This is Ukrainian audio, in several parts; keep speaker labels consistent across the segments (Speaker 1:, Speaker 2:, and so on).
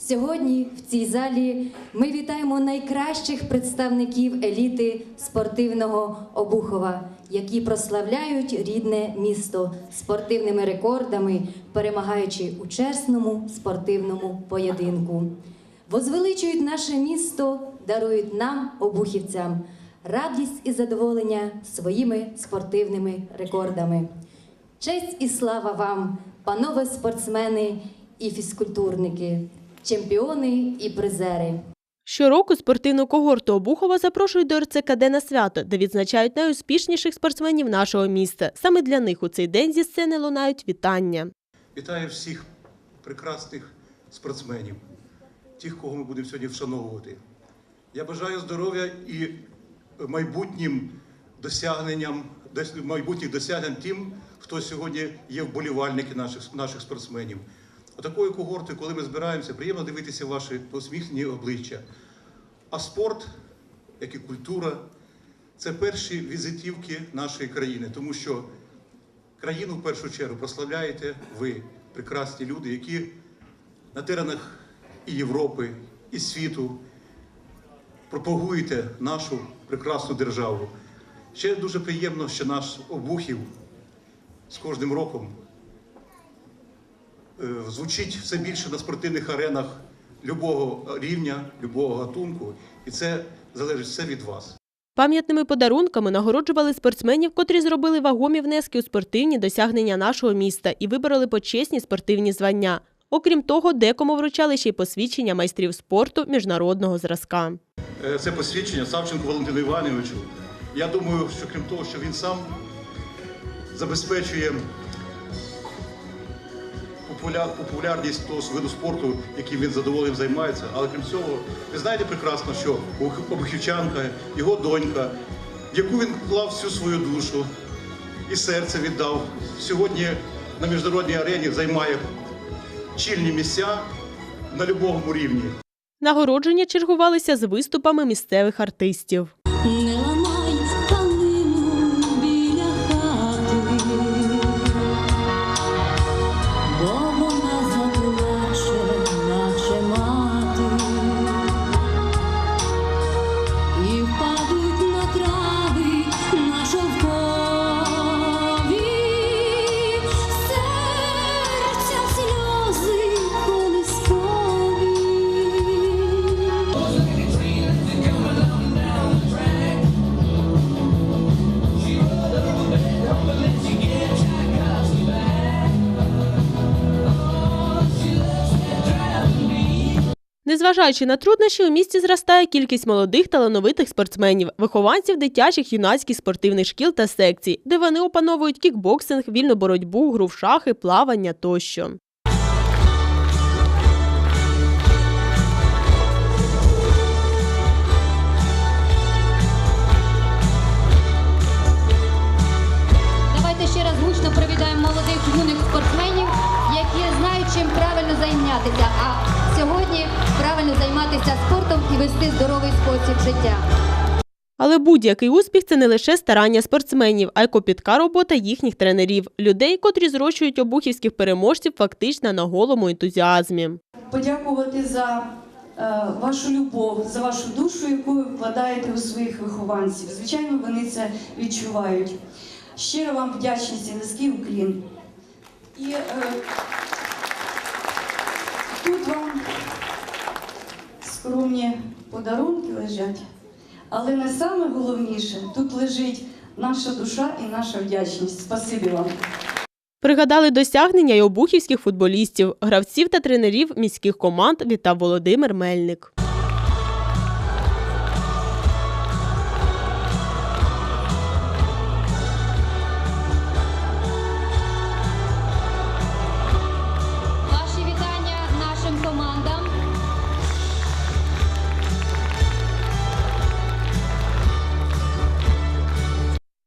Speaker 1: Сьогодні в цій залі ми вітаємо найкращих представників еліти спортивного Обухова, які прославляють рідне місто спортивними рекордами, перемагаючи у чесному спортивному поєдинку. Возвеличують наше місто, дарують нам, обухівцям, радість і задоволення своїми спортивними рекордами. Честь і слава вам, панове спортсмени і фізкультурники, чемпіони і призери.
Speaker 2: Щороку спортивну когорту Обухова запрошують до РЦКД на свято, де відзначають найуспішніших спортсменів нашого міста. Саме для них у цей день зі сцени лунають вітання.
Speaker 3: Вітаю всіх прекрасних спортсменів, тих, кого ми будемо сьогодні вшановувати. Я бажаю здоров'я і майбутнім досягненням, дос- майбутніх досягнень тим, хто сьогодні є вболівальники наших, наших спортсменів. Отакою когортою, коли ми збираємося, приємно дивитися ваші посміхнені обличчя. А спорт, як і культура, це перші візитівки нашої країни, тому що країну в першу чергу прославляєте ви, прекрасні люди, які на теренах і Європи, і світу пропагуєте нашу прекрасну державу. Ще дуже приємно, що наш обухів з кожним роком звучить все більше на спортивних аренах любого рівня, любого гатунку, і це залежить все від вас.
Speaker 2: Пам'ятними подарунками нагороджували спортсменів, котрі зробили вагомі внески у спортивні досягнення нашого міста і вибороли почесні спортивні звання. Окрім того, декому вручали ще й посвідчення майстрів спорту міжнародного зразка.
Speaker 3: Е, це посвідчення Савченку Валентину Івановичу. Я думаю, що крім того, що він сам забезпечує популя- популярність того виду спорту, яким він задоволенням займається. Але крім цього, ви знаєте прекрасно, що Обухівчанка, його донька, яку він вклав всю свою душу і серце віддав, сьогодні на міжнародній арені займає чільні місця на будь-якому рівні.
Speaker 2: Нагородження чергувалися з виступами місцевих артистів. Незважаючи на труднощі, у місті зростає кількість молодих талановитих спортсменів, вихованців дитячих юнацьких спортивних шкіл та секцій, де вони опановують кікбоксинг, вільну боротьбу, гру в шахи, плавання тощо.
Speaker 1: Займатися спортом і вести здоровий спосіб життя.
Speaker 2: Але будь-який успіх це не лише старання спортсменів, а й копітка робота їхніх тренерів, людей, котрі зрощують обухівських переможців фактично на голому ентузіазмі.
Speaker 4: подякувати за е, вашу любов, за вашу душу, яку ви вкладаєте у своїх вихованців. Звичайно, вони це відчувають. Щиро вам вдячність і низький уклін. І е, тут вам скромні подарунки лежать. Але не саме головніше, тут лежить наша душа і наша вдячність. Спасибі вам.
Speaker 2: Пригадали досягнення й обухівських футболістів, гравців та тренерів міських команд вітав Володимир Мельник.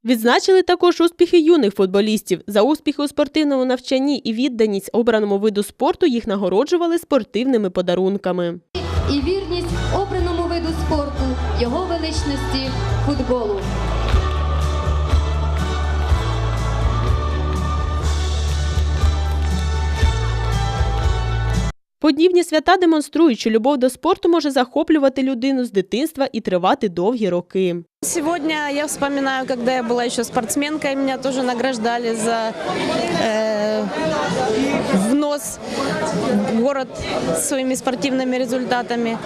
Speaker 2: Відзначили також успіхи юних футболістів. За успіхи у спортивному навчанні і відданість обраному виду спорту їх нагороджували спортивними подарунками.
Speaker 1: І вірність обраному виду спорту, його величності футболу.
Speaker 2: Подібні свята демонструють, що любов до спорту може захоплювати людину з дитинства і тривати довгі роки.
Speaker 5: Сьогодні я вспоминаю, коли я була ще спортсменкою, мене теж награждали за э, внос в город своими спортивными результатами.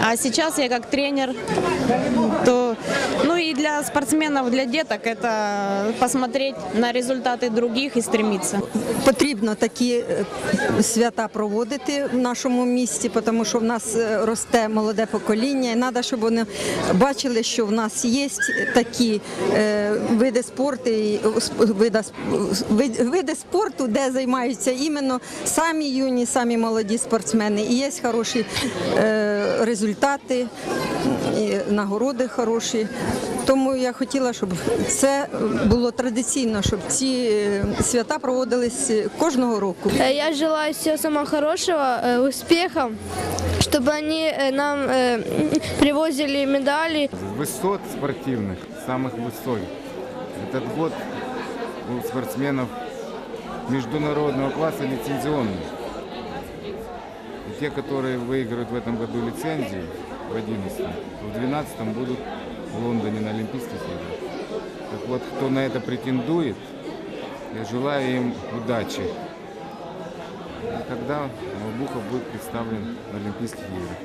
Speaker 5: А сейчас я как тренер, то, ну и для спортсменов, для деток это посмотреть на результаты других и стремиться.
Speaker 6: Потрібно такі е, свята проводити в нашому місті, тому що в нас е, росте молоде покоління, і треба, щоб вони бачили, що в нас є такі е, види спорту, і, е, сп- вида сп- вид- види спорту, де займаються іменно самі юні, самі молоді спортсмени. І є хороші е, результати, і нагороди хороші. Тому я хотіла, щоб це було традиційно, щоб ці е, свята проводились кожного року.
Speaker 7: Э, Я желаю всего самого хорошего, э, успехов, чтобы они э, нам э, привозили медали.
Speaker 8: высот спортивных, самых высот. Этот год у спортсменов международного класса лицензионный. И те, которые выиграют в этом году лицензию в 11 в 12 будут в Лондоне на Олимпийских играх. Так вот, кто на это претендует, я желаю им удачи. И тогда Бухов будет представлен на Олимпийских играх.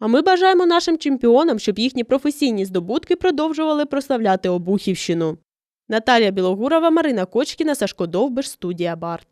Speaker 2: А ми бажаємо нашим чемпіонам, щоб їхні професійні здобутки продовжували прославляти Обухівщину. Наталія Білогурова, Марина Кочкіна, Сашко Довбиш, студія Барт.